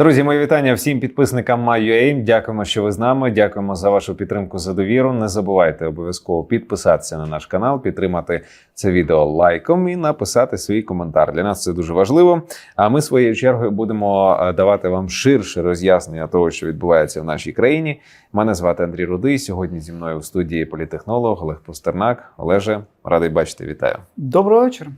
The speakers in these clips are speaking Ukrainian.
Друзі, мої вітання всім підписникам MyUA. Дякуємо, що ви з нами. Дякуємо за вашу підтримку за довіру. Не забувайте обов'язково підписатися на наш канал, підтримати це відео лайком і написати свій коментар. Для нас це дуже важливо. А ми своєю чергою будемо е, давати вам ширше роз'яснення того, що відбувається в нашій країні. Мене звати Андрій Рудий. Сьогодні зі мною в студії політехнолог Олег Постернак. Олеже, радий бачити. Вітаю. Доброго вечора.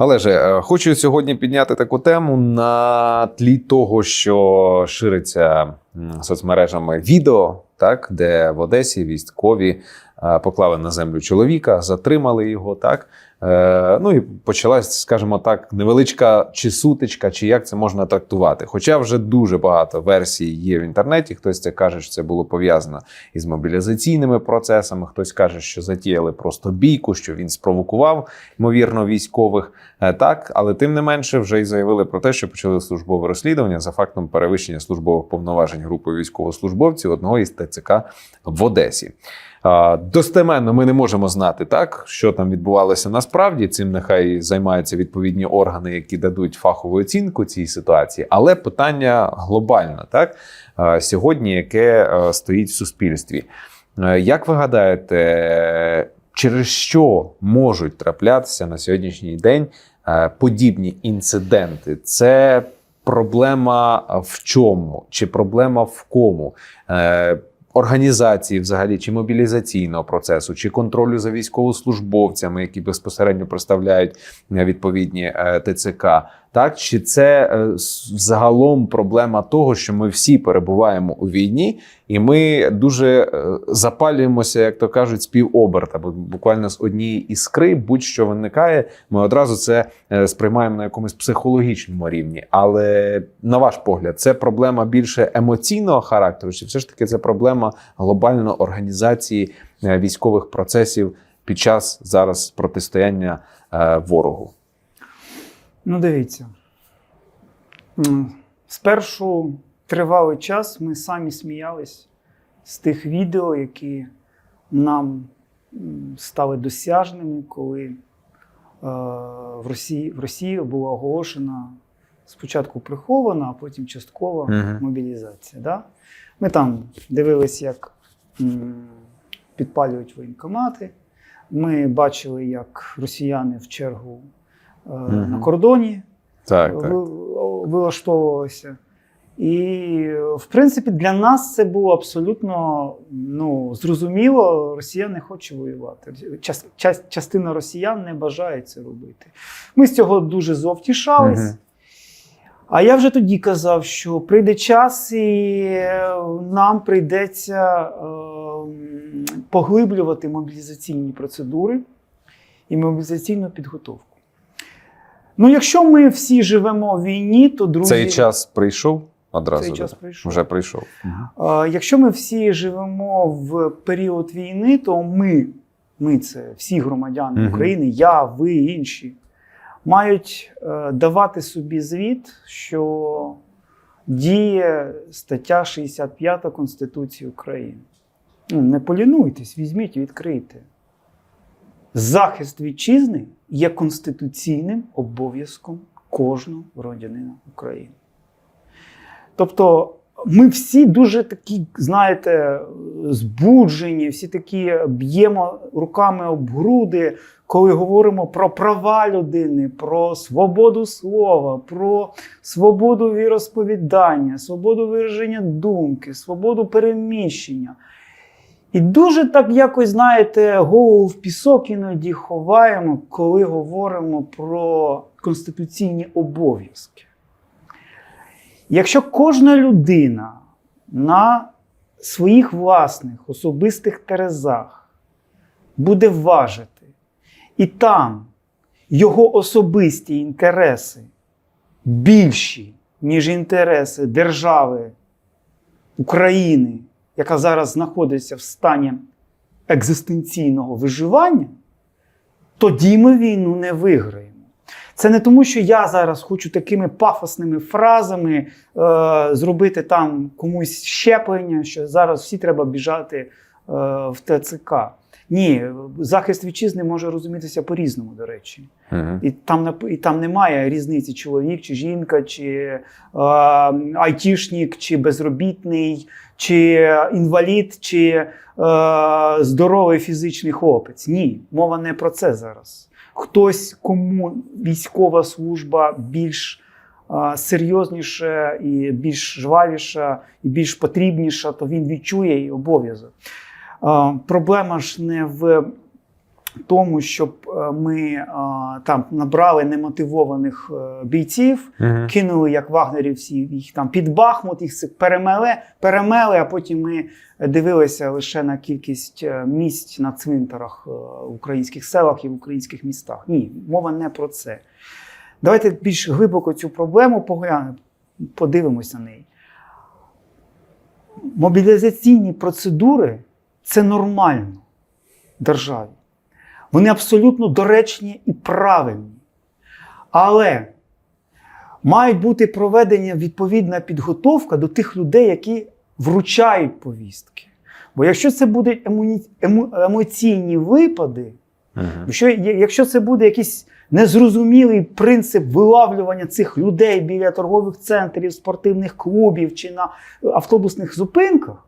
Олеже, ж хочу сьогодні підняти таку тему на тлі того, що шириться соцмережами відео, так, де в Одесі військові е, поклали на землю чоловіка, затримали його. Так. Е, Ну і почалась, скажімо так, невеличка чи сутичка, чи як це можна трактувати. Хоча вже дуже багато версій є в інтернеті. Хтось це каже, що це було пов'язано із мобілізаційними процесами, хтось каже, що затіяли просто бійку, що він спровокував, ймовірно, військових. Е, Так, але тим не менше, вже й заявили про те, що почали службове розслідування за фактом перевищення службових повноважень групи військовослужбовців одного із ТЦК в Одесі. Достеменно ми не можемо знати так, що там відбувалося насправді. Цим нехай займаються відповідні органи, які дадуть фахову оцінку цій ситуації. Але питання глобальне, так сьогодні, яке е, стоїть в суспільстві. Е, Як ви гадаєте, через що можуть траплятися на сьогоднішній день е, подібні інциденти? Це проблема в чому? Чи проблема в кому? Організації, взагалі, чи мобілізаційного процесу, чи контролю за військовослужбовцями, які безпосередньо представляють е, відповідні е, ТЦК, так чи це е, загалом проблема того, що ми всі перебуваємо у війні, і ми дуже е, запалюємося, як то кажуть, з півоберта, буквально з однієї іскри, будь-що виникає, ми одразу це е, сприймаємо на якомусь психологічному рівні. Але на ваш погляд, це проблема більше емоційного характеру, чи все ж таки це проблема глобальної організації військових процесів під час зараз протистояння ворогу? Ну, дивіться. Спершу тривалий час ми самі сміялись з тих відео, які нам стали досяжними, коли е, в, Росії, в Росії була оголошена спочатку прихована, а потім часткова Мгм. мобілізація. Да? Ми там дивились, як м, підпалюють воєнкомати. Ми бачили, як росіяни в чергу. На кордоні Так, так. вилаштовувалися. І, в принципі, для нас це було абсолютно ну, зрозуміло, Росія не хоче воювати. Час, час, частина росіян не бажає це робити. Ми з цього дуже зовтішались. Мгм. А я вже тоді казав, що прийде час, і е, нам прийдеться е, поглиблювати мобілізаційні процедури і мобілізаційну підготовку. Ну, якщо ми всі живемо в війні, то друзі, Цей час прийшов одразу. цей час прийшов. Вже прийшов. Е, Якщо ми всі живемо в період війни, то ми, ми це всі громадяни Мгм. України, я, ви, інші, мають е, давати собі звіт, що діє стаття 65 Конституції України. Ну, не полінуйтесь, візьміть і відкрийте. Захист вітчизни є конституційним обов'язком кожного громадянина України. Тобто ми всі дуже такі, знаєте, збуджені, всі такі б'ємо руками об груди, коли говоримо про права людини, про свободу слова, про свободу віросповідання, свободу вираження думки, свободу переміщення. І дуже так якось, знаєте, голову в пісок іноді ховаємо, коли говоримо про конституційні обов'язки. Якщо кожна людина на своїх власних особистих терезах буде важити, і там його особисті інтереси більші, ніж інтереси держави України, яка зараз знаходиться в стані екзистенційного виживання, тоді ми війну не виграємо. Це не тому, що я зараз хочу такими пафосними фразами е, зробити там комусь щеплення, що зараз всі треба біжати е, в ТЦК. Ні, захист вітчизни може розумітися по-різному, до речі. Мгм. І там, і там немає різниці чоловік, чи жінка, чи е, айтішник, чи безробітний, чи інвалід, чи е, здоровий фізичний хлопець. Ні, мова не про це зараз. Хтось, кому військова служба більш е, серйозніша і більш жвавіша, і більш потрібніша, то він відчує і обов'язок. Проблема ж не в тому, щоб е, ми там набрали немотивованих е, бійців, Мгм. кинули як вагнерівці їх там під Бахмут, їх перемели, перемели, а потім ми дивилися лише на кількість е, місць на цвинтарах в українських селах і в українських містах. Ні, мова не про це. Давайте більш глибоко цю проблему поглянемо, подивимося на неї. Мобілізаційні процедури це нормально державі. Вони абсолютно доречні і правильні. Але мають бути проведення відповідна підготовка до тих людей, які вручають повістки. Бо якщо це будуть емоні- емо- емоційні випади, Мгм. Якщо, якщо це буде якийсь незрозумілий принцип вилавлювання цих людей біля торгових центрів, спортивних клубів чи на автобусних зупинках,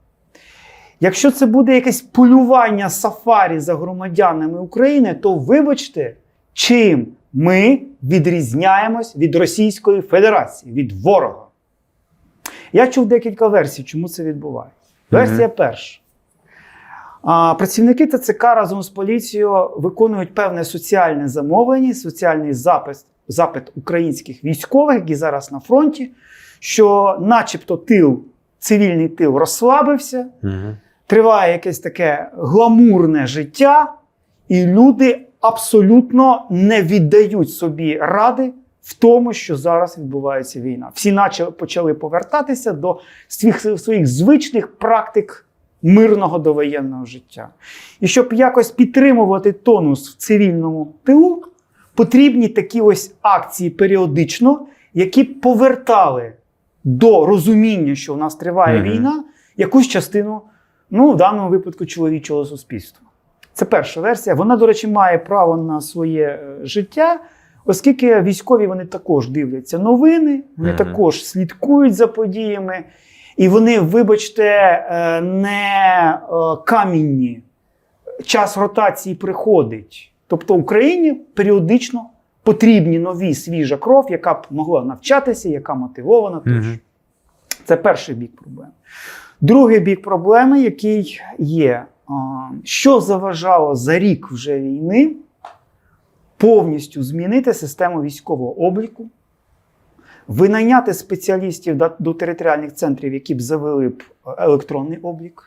якщо це буде якесь полювання сафарі за громадянами України, то вибачте, чим ми відрізняємось від Російської Федерації, від ворога. Я чув декілька версій, чому це відбувається. Версія перша. А, Працівники ТЦК разом з поліцією виконують певне соціальне замовлення, соціальний запит, запит українських військових, які зараз на фронті, що, начебто, тил, цивільний тил розслабився, Мгм. Триває якесь таке гламурне життя, і люди абсолютно не віддають собі ради в тому, що зараз відбувається війна. Всі наче почали повертатися до своїх, своїх звичних практик мирного довоєнного життя. І щоб якось підтримувати тонус в цивільному тилу, потрібні такі ось акції періодично, які повертали до розуміння, що в нас триває Мгм. війна, якусь частину, ну, в даному випадку, чоловічого суспільства. Це перша версія. Вона, до речі, має право на своє е, життя, оскільки військові вони також дивляться новини, вони Мгм. також слідкують за подіями, і вони, вибачте, е, не е, камінні. Час ротації приходить. Тобто Україні періодично потрібні нові свіжа кров, яка б могла навчатися, яка мотивована. тощо. Мгм. Це перший бік проблеми. Другий бік проблеми, який є, що заважало за рік вже війни повністю змінити систему військового обліку, винайняти спеціалістів до- територіальних центрів, які б завели б електронний облік.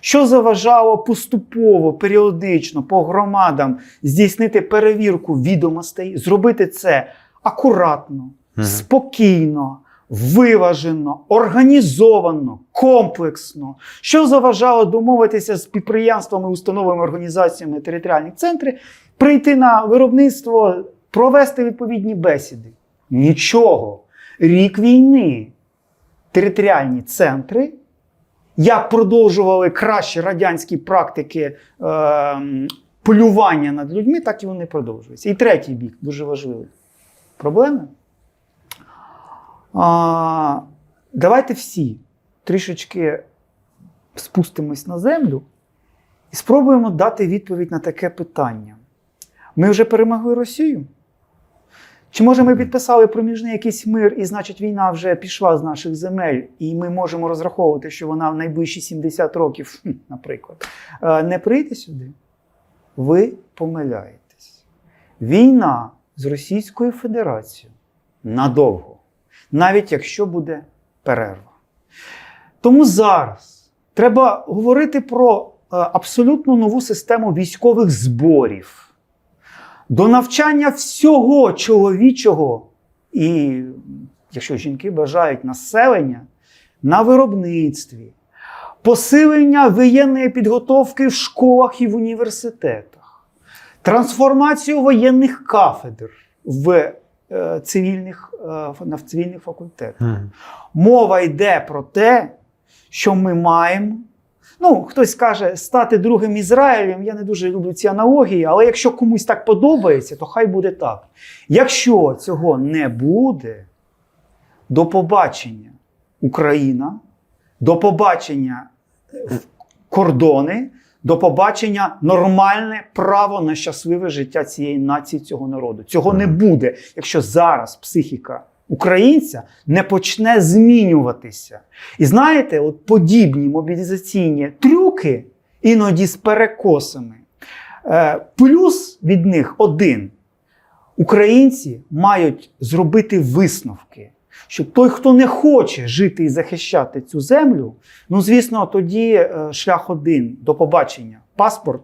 Що заважало поступово, періодично по громадам здійснити перевірку відомостей, зробити це акуратно, Мгм. спокійно, виважено, організовано, комплексно, що заважало домовитися з підприємствами, установами, організаціями територіальних центрів, прийти на виробництво, провести відповідні бесіди. Нічого. Рік війни. Територіальні центри, як продовжували кращі радянські практики е, полювання над людьми, так і вони продовжуються. І третій бік дуже важливий. Проблеми. А, давайте всі трішечки спустимось на землю і спробуємо дати відповідь на таке питання. Ми вже перемогли Росію? Чи може ми підписали проміжний якийсь мир, і значить війна вже пішла з наших земель, і ми можемо розраховувати, що вона в найближчі 70 років, наприклад, е, не прийде сюди? Ви помиляєтесь. Війна з Російською Федерацією надовго, навіть якщо буде перерва. Тому зараз треба говорити про е, абсолютно нову систему військових зборів до навчання всього чоловічого, і якщо жінки бажають населення на виробництві, посилення воєнної підготовки в школах і в університетах, трансформацію воєнних кафедр в цивільних, е, на цивільних факультетах. Мгм. Мова йде про те, що ми маємо. ну, хтось каже, стати другим Ізраїлем. Я не дуже люблю ці аналогії, але якщо комусь так подобається, то хай буде так. Якщо цього не буде, до побачення Україна, до побачення е, кордони, до побачення нормальне право на щасливе життя цієї нації, цього народу. Цього не буде, якщо зараз психіка українця не почне змінюватися. І знаєте, от подібні мобілізаційні трюки іноді з перекосами. Е, плюс від них один. Українці мають зробити висновки, що той, хто не хоче жити і захищати цю землю, ну звісно, тоді е, шлях один до побачення паспорт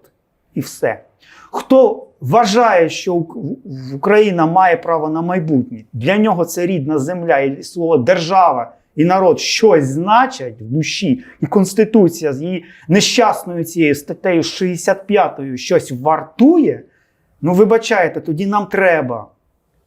і все. Хто вважає, що Україна має право на майбутнє, для нього це рідна земля і слово держава і народ щось значать в душі, і Конституція з її нещасною цією статтею 65 щось вартує. Ну, вибачайте, тоді нам треба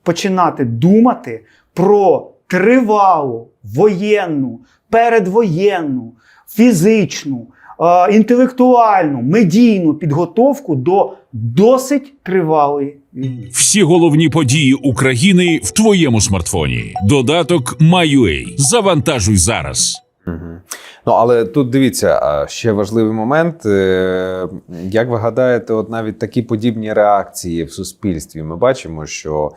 починати думати про тривалу воєнну, передвоєнну, фізичну, е, інтелектуальну, медійну підготовку до досить тривалої війни. Всі головні події України в твоєму смартфоні. Додаток MyUA. Завантажуй зараз. Мгм. Ну, але тут дивіться, ще важливий момент. Е, Як ви гадаєте, от навіть такі подібні реакції в суспільстві ми бачимо, що,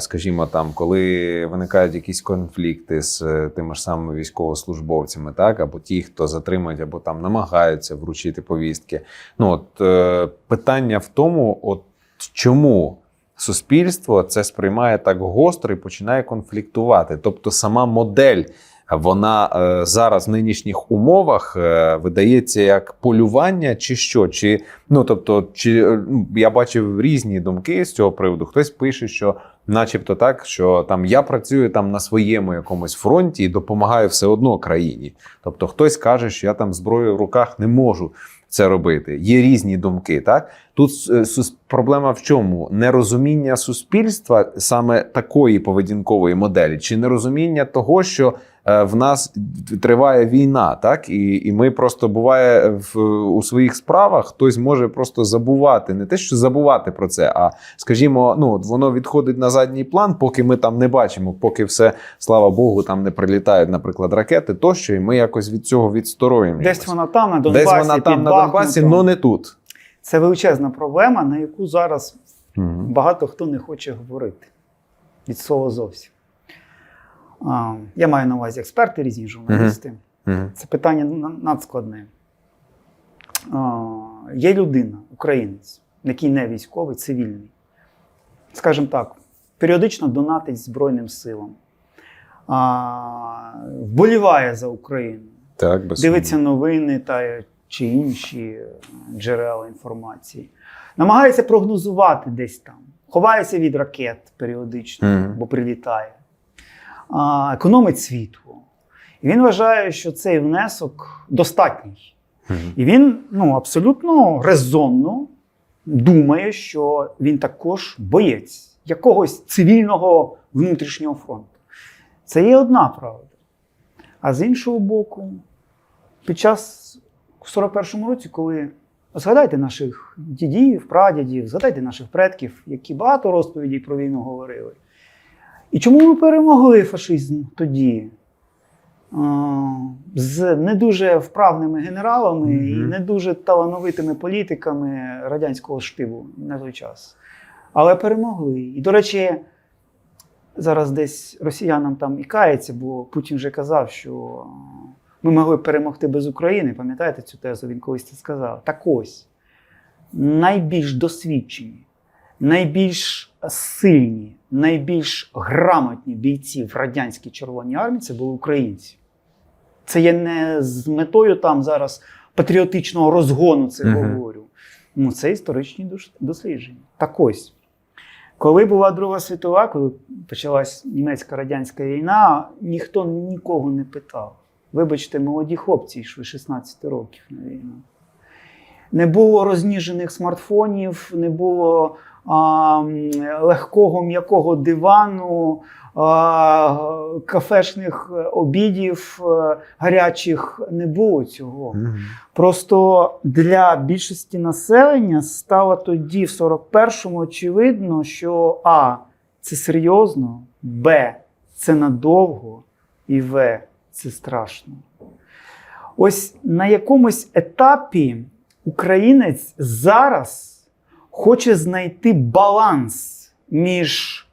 скажімо, там, коли виникають якісь конфлікти з е, тими ж самими військовослужбовцями, так, або ті, хто затримують, або там намагаються вручити повістки. Ну, от е, питання в тому, от чому суспільство це сприймає так гостро і починає конфліктувати. Тобто, сама модель вона е, зараз в нинішніх умовах е, видається як полювання, чи що? Чи ну тобто, чи е, ну, я бачив різні думки з цього приводу. Хтось пише, що, начебто, так, що там я працюю там на своєму якомусь фронті і допомагаю все одно країні. Тобто, хтось каже, що я там зброю в руках не можу. Це робити є різні думки. Так тут проблема в чому? Нерозуміння суспільства саме такої поведінкової моделі, чи нерозуміння того, що в нас триває війна, так і, і ми просто буває в у своїх справах хтось може просто забувати, не те, що забувати про це, а скажімо, ну воно відходить на задній план, поки ми там не бачимо, поки все, слава Богу, там не прилітають, наприклад, ракети тощо, і ми якось від цього відсторонюємося. Десь вона там, на Донбасі, Десь вона там на Донбасі, але не тут. Це величезна проблема, на яку зараз Мгм. багато хто не хоче говорити. Від слова зовсім. А, я маю на увазі експерти, різні журналісти. Мгм. Це питання надскладне. А, є людина, українець, який не військовий, цивільний. Скажімо так, періодично донатить Збройним силам, а, вболіває за Україну, Так, без дивиться новини та чи інші джерела інформації, намагається прогнозувати десь там, ховається від ракет періодично, Мгм. бо прилітає, економить світло. І він вважає, що цей внесок достатній. І він ну, абсолютно резонно думає, що він також боєць якогось цивільного внутрішнього фронту. Це є одна правда. А з іншого боку, під час у 41-му році, коли згадайте наших дідів, прадідів, згадайте наших предків, які багато розповідей про війну говорили. І чому ми перемогли фашизм тоді? З не дуже вправними генералами і не дуже талановитими політиками радянського штибу на той час. Але перемогли. І, до речі, зараз десь росіянам там і кається, бо Путін вже казав, що ми могли перемогти без України. Пам'ятаєте цю тезу? Він колись це сказав. Так ось найбільш досвідчені, найбільш сильні, найбільш грамотні бійці в радянській Червоній армії це були українці. Це я не з метою там зараз патріотичного розгону це Мгм. говорю. Ну, це історичні дослідження. Так ось. Коли була Друга світова, коли почалась німецько-радянська війна, ніхто нікого не питав. Вибачте, молоді хлопці йшли 16 років на війну. Не було розніжених смартфонів, не було легкого м'якого дивану, кафешних обідів е, гарячих не було цього. Просто для більшості населення стало тоді, в 41-му, очевидно, що А. Це серйозно, Б. Це надовго, і В. Це страшно. Ось на якомусь етапі українець зараз хоче знайти баланс між,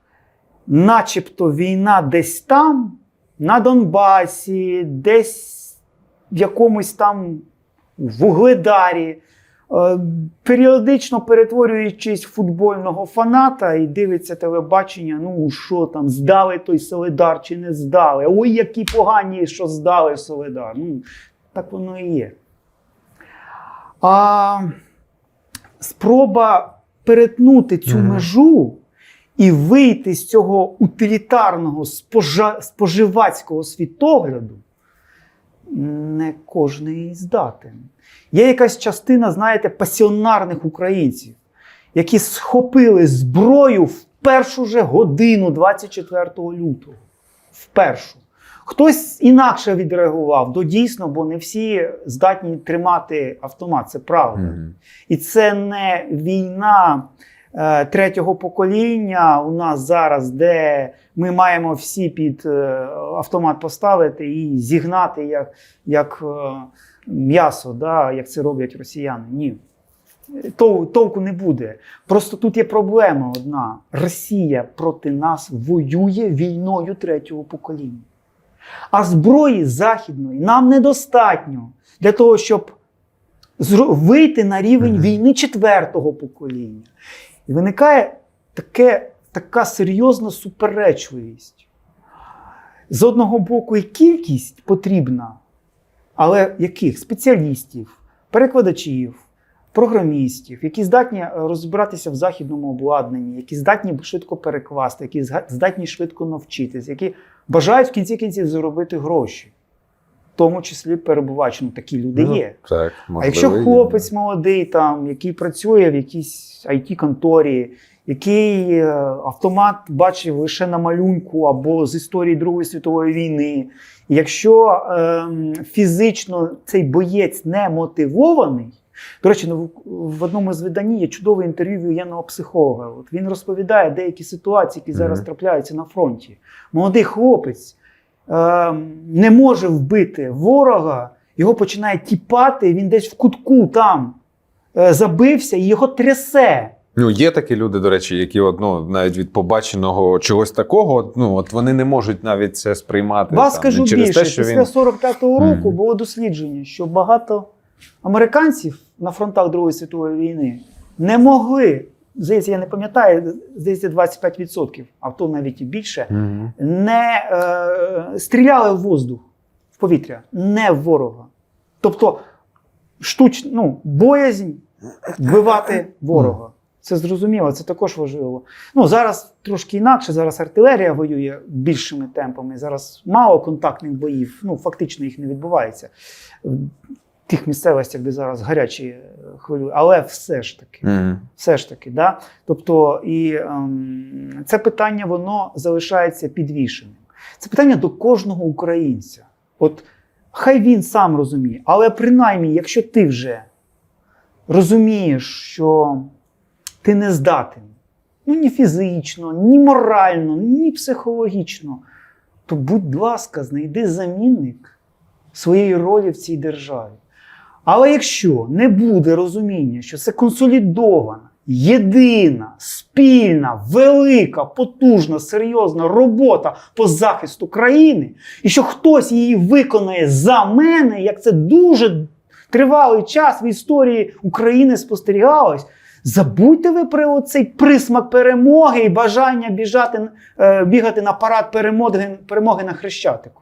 начебто, війна десь там, на Донбасі, десь в якомусь там вугледарі, е, періодично перетворюючись в футбольного фаната і дивиться телебачення, ну що там, здали той Солидар чи не здали. Ой, які погані, що здали Солидар. Ну, так воно і є. А спроба перетнути цю Мгм. межу і вийти з цього утилітарного спожа- споживацького світогляду не кожний здатен. Є якась частина, знаєте, пасіонарних українців, які схопили зброю в першу же годину 24 лютого. В першу. Хтось інакше відреагував, до дійсно, бо не всі здатні тримати автомат, це правда. Мгм. І це не війна е, третього покоління у нас зараз, де ми маємо всі під е, автомат поставити і зігнати як, як е, м'ясо, да, як це роблять росіяни. Ні. Тол- Толку не буде. Просто тут є проблема одна: Росія проти нас воює війною третього покоління. А зброї західної нам недостатньо для того, щоб вийти на рівень війни четвертого покоління. І виникає таке, така серйозна суперечливість. З одного боку, і кількість потрібна, але яких? Спеціалістів, перекладачів, програмістів, які здатні е, розібратися в західному обладнанні, які здатні швидко перекласти, які здатні швидко навчитись, які бажають в кінці кінців заробити гроші. В тому числі перебуваючи, ну такі люди Ну, є. Так, А можливо, якщо є. хлопець молодий, там, який працює в якійсь it конторі який е, автомат бачив лише на малюнку або з історії Другої світової війни, якщо ем, фізично цей боєць не мотивований, до речі, ну, в- одному з видань є чудове інтерв'ю воєнного психолога. От він розповідає деякі ситуації, які зараз Мгм. трапляються на фронті. Молодий хлопець ем, не може вбити ворога, його починає тіпати, він десь в кутку там е, забився і його трясе. Ну, є такі люди, до речі, які от, ну, навіть від побаченого чогось такого, ну от вони не можуть навіть це сприймати. Вас там, скажу через більше, те, що після він 45-го року Мгм. було дослідження, що багато американців на фронтах Другої світової війни не могли, здається, я не пам'ятаю, здається, 25%, а то навіть і більше, Мгм. не е, стріляли в воздух, в повітря, не в ворога. Тобто, штуч, ну, боязнь вбивати ворога. Це зрозуміло, це також важливо. Ну, зараз трошки інакше, зараз артилерія воює більшими темпами. Зараз мало контактних боїв, ну фактично їх не відбувається тих місцевостях, де зараз гарячі е, хвилюють. Але все ж таки, Мгм. все ж таки, да? тобто, і ем, це питання воно залишається підвішеним. Це питання до кожного українця. От хай він сам розуміє, але принаймні, якщо ти вже розумієш, що ти не здатен ну, ні фізично, ні морально, ні психологічно, то, будь ласка, знайди замінник своєї ролі в цій державі. Але якщо не буде розуміння, що це консолідована, єдина, спільна, велика, потужна, серйозна робота по захисту країни, і що хтось її виконає за мене, як це дуже тривалий час в історії України спостерігалось. Забудьте ви про цей присмак перемоги і бажання біжати, е, бігати на парад перемоги, перемоги на Хрещатику.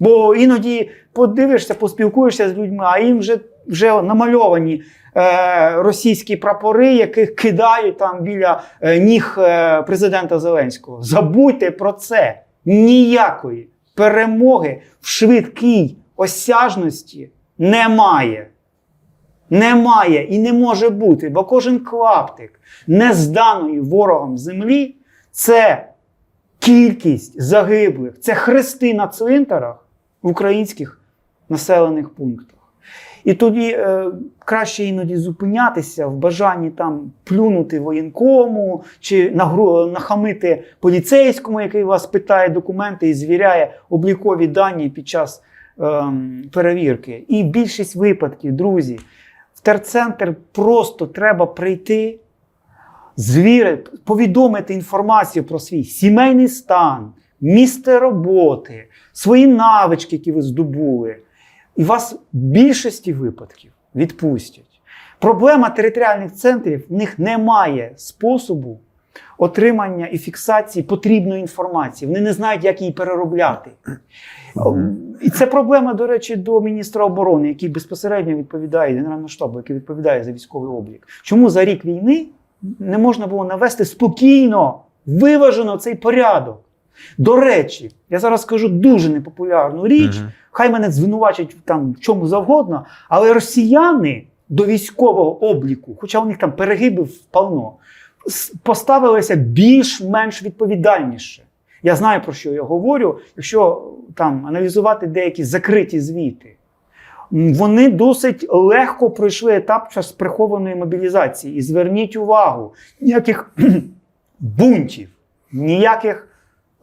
Бо іноді подивишся, поспілкуєшся з людьми, а їм вже, вже намальовані е, російські прапори, яких кидають там біля е, ніг е, президента Зеленського. Забудьте про це. Ніякої перемоги в швидкій осяжності немає. Немає і не може бути, бо кожен клаптик не зданої ворогом землі це кількість загиблих, це хрести на цвинтарах в українських населених пунктах. І тоді е, краще іноді зупинятися в бажанні там плюнути воєнкому чи нагру- нахамити поліцейському, який вас питає документи і звіряє облікові дані під час ем, перевірки. І більшість випадків, друзі, в терцентр просто треба прийти, звірити, повідомити інформацію про свій сімейний стан, місце роботи, свої навички, які ви здобули. І вас в більшості випадків відпустять. Проблема територіальних центрів в них немає способу отримання і фіксації потрібної інформації. Вони не знають, як її переробляти. І це проблема, до речі, до міністра оборони, який безпосередньо відповідає Генерального штабу, який відповідає за військовий облік. Чому за рік війни не можна було навести спокійно, виважено цей порядок? До речі, я зараз скажу дуже непопулярну річ. Мгм. Хай мене звинувачать там в чому завгодно, але росіяни до військового обліку, хоча у них там перегибів повно, с- поставилися більш-менш відповідальніше. Я знаю, про що я говорю, якщо там аналізувати деякі закриті звіти. Вони досить легко пройшли етап час прихованої мобілізації. І зверніть увагу, ніяких бунтів, ніяких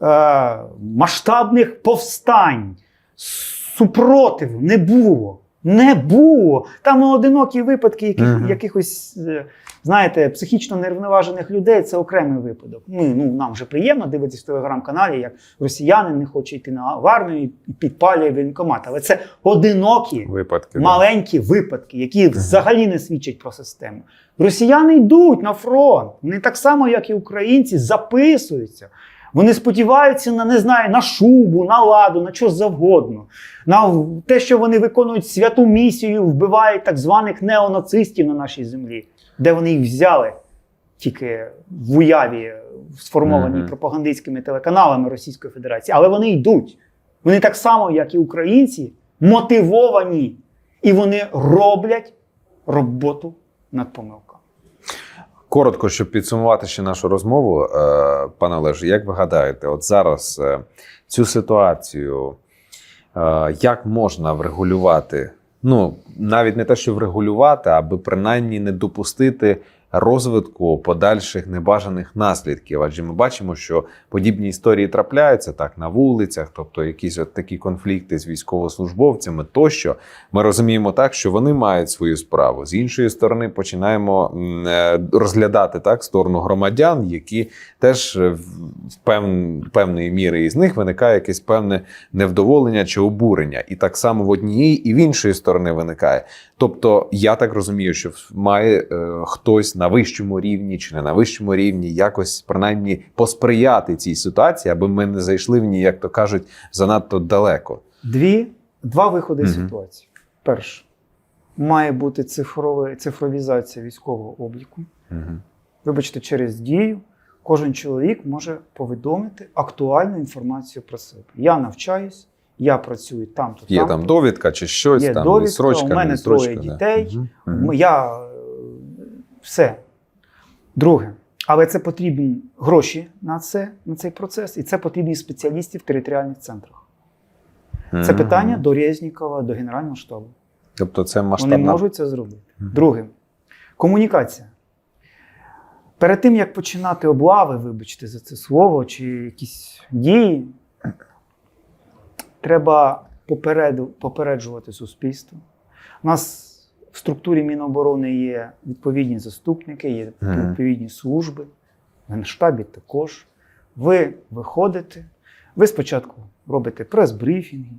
е, масштабних повстань, супротиву не було. Не було. Там одинокі випадки яких, Мгм. якихось, е, знаєте, психічно нервноважених людей це окремий випадок. Ми, ну, нам вже приємно дивитися в телеграм-каналі, як росіянин не хоче йти на в армію і підпалює воєнкомат. Але це одинокі Випадки. да. маленькі випадки, які взагалі не свідчать про систему. Росіяни йдуть на фронт. Вони так само, як і українці, записуються. Вони сподіваються на не знаю, на шубу, на ладу, на що завгодно. На те, що вони виконують святу місію, вбивають так званих неонацистів на нашій землі, де вони їх взяли тільки в уяві, сформованій Мгм. пропагандистськими телеканалами Російської Федерації. Але вони йдуть. Вони так само, як і українці, мотивовані і вони роблять роботу над помилками. Коротко, щоб підсумувати ще нашу розмову, е, пане Олеже, як ви гадаєте, от зараз е, цю ситуацію е, як можна врегулювати? Ну, навіть не те, що врегулювати, аби принаймні не допустити розвитку подальших небажаних наслідків. Адже ми бачимо, що подібні історії трапляються так на вулицях, тобто якісь от такі конфлікти з військовослужбовцями тощо. Ми розуміємо так, що вони мають свою справу. З іншої сторони, починаємо е, розглядати так сторону громадян, які теж е, в пев, певної міри із них виникає якесь певне невдоволення чи обурення. І так само в однієї і в іншої сторони виникає. Тобто, я так розумію, що має е, хтось на вищому рівні чи не на вищому рівні якось принаймні посприяти цій ситуації, аби ми не зайшли в ній, як то кажуть, занадто далеко. Дві, два виходи з Мгм. ситуації. Перше, має бути цифрове, цифровізація військового обліку. Угу. Вибачте, через дію кожен чоловік може повідомити актуальну інформацію про себе. Я навчаюсь, я працюю там-то, Є там-то. там довідка чи щось, Є там довідка, відсрочка, у мене не троє да. дітей. Мгм. Я е, все. Друге, але це потрібні гроші на це, на цей процес, і це потрібні спеціалісти в територіальних центрах. Це Мгм. питання до Резнікова, до Генерального штабу. Тобто це Вони масштабна можуть це зробити. Мгм. Друге, комунікація. Перед тим, як починати облави, вибачте за це слово, чи якісь дії, треба попереду, попереджувати суспільство. У нас в структурі Міноборони є відповідні заступники, є відповідні служби, в Генштабі також. Ви виходите, ви спочатку робите прес-брифінги.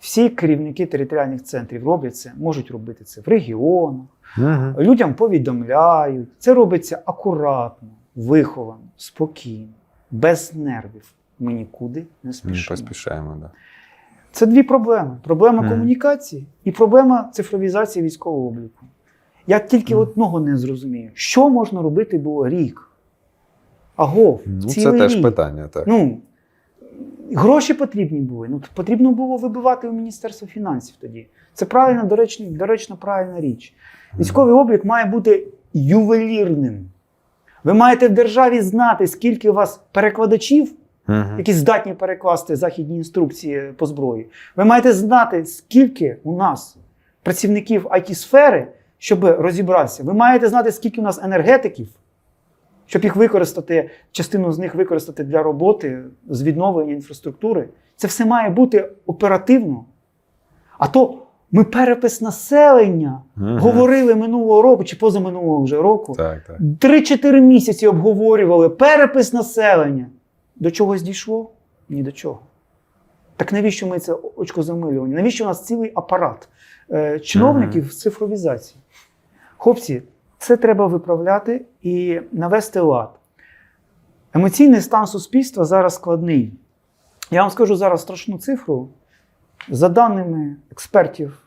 Всі керівники територіальних центрів роблять це, можуть робити це в регіонах, Мгм. людям повідомляють. Це робиться акуратно, виховано, спокійно, без нервів. Ми нікуди не спішимо. поспішаємо, да. Це дві проблеми: проблема Мгм. комунікації і проблема цифровізації військового обліку. Я тільки Мгм. одного не зрозумію, що можна робити було рік. Агов, Ну, це теж рік. питання, так. Ну, Гроші потрібні були. Ну, потрібно було вибивати у Міністерство фінансів тоді. Це правильно, доречно, доречно правильна річ. Військовий облік має бути ювелірним. Ви маєте в державі знати, скільки у вас перекладачів, Мгм. які здатні перекласти західні інструкції по зброї. Ви маєте знати, скільки у нас працівників it сфери щоб розібратися. Ви маєте знати, скільки у нас енергетиків, щоб їх використати, частину з них використати для роботи з відновлення інфраструктури. Це все має бути оперативно. А то ми перепис населення Мгм. говорили минулого року чи позаминулого вже року. Так, так. 3-4 місяці обговорювали перепис населення. До чогось дійшло? Ні до чого. Так навіщо ми це очкозамилювання? Навіщо у нас цілий апарат е, чиновників з цифровізації? Хлопці, це треба виправляти і навести лад. Емоційний стан суспільства зараз складний. Я вам скажу зараз страшну цифру. За даними експертів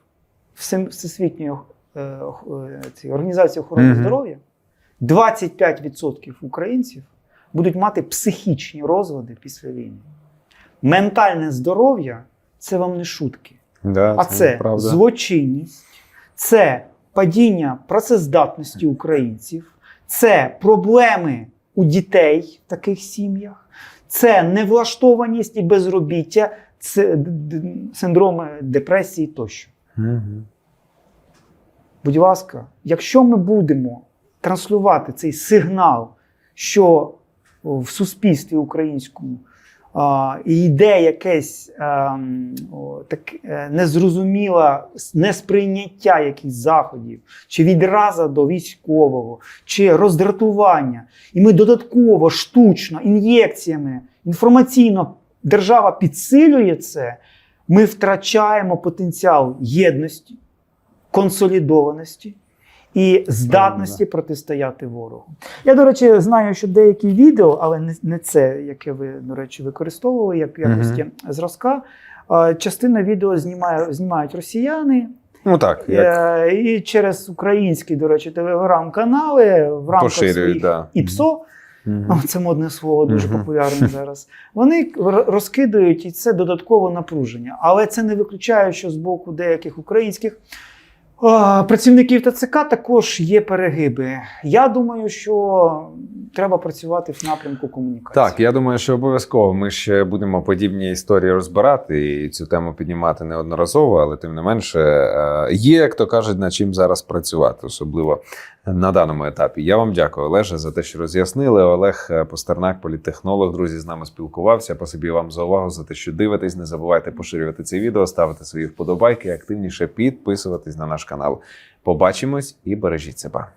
Всесвітньої е, е, організації охорони Мгм. здоров'я, 25% українців будуть мати психічні розлади після війни. Ментальне здоров'я це вам не шутки, Да, а це правда. злочинність, це падіння працездатності українців, це проблеми у дітей в таких сім'ях, це невлаштованість і безробіття, це синдроми депресії тощо. Мгм. Будь ласка, якщо ми будемо транслювати цей сигнал, що в суспільстві українському. Йде якесь ем, так, е, незрозуміле несприйняття якихось заходів, чи відраза до військового, чи роздратування, і ми додатково штучно ін'єкціями інформаційно держава підсилює це, ми втрачаємо потенціал єдності, консолідованості і здатності протистояти ворогу. Я, до речі, знаю, що деякі відео, але не, не це, яке ви, до речі, використовували як якості зразка. е, Частина відео знімає, знімають росіяни Ну так, як е, і через українські, до речі, телеграм-канали в рамках своїх да. ІПСО. Мгм. О, це модне слово, дуже Мгм. популярне зараз. Вони р- розкидують і це додаткове напруження. Але це не виключає, що з боку деяких українських працівників ТЦК також є перегиби. Я думаю, що треба працювати в напрямку комунікації. Так, я думаю, що обов'язково ми ще будемо подібні історії розбирати і цю тему піднімати неодноразово, але тим не менше е, є, як то кажуть, над чим зараз працювати, особливо на даному етапі. Я вам дякую, Олеже, за те, що роз'яснили. Олег е, Постернак, політтехнолог, друзі, з нами спілкувався. Спасибі вам за увагу, за те, що дивитесь. Не забувайте поширювати це відео, ставити свої вподобайки, активніше підписуватись на наш канал. Побачимось і бережіть себе.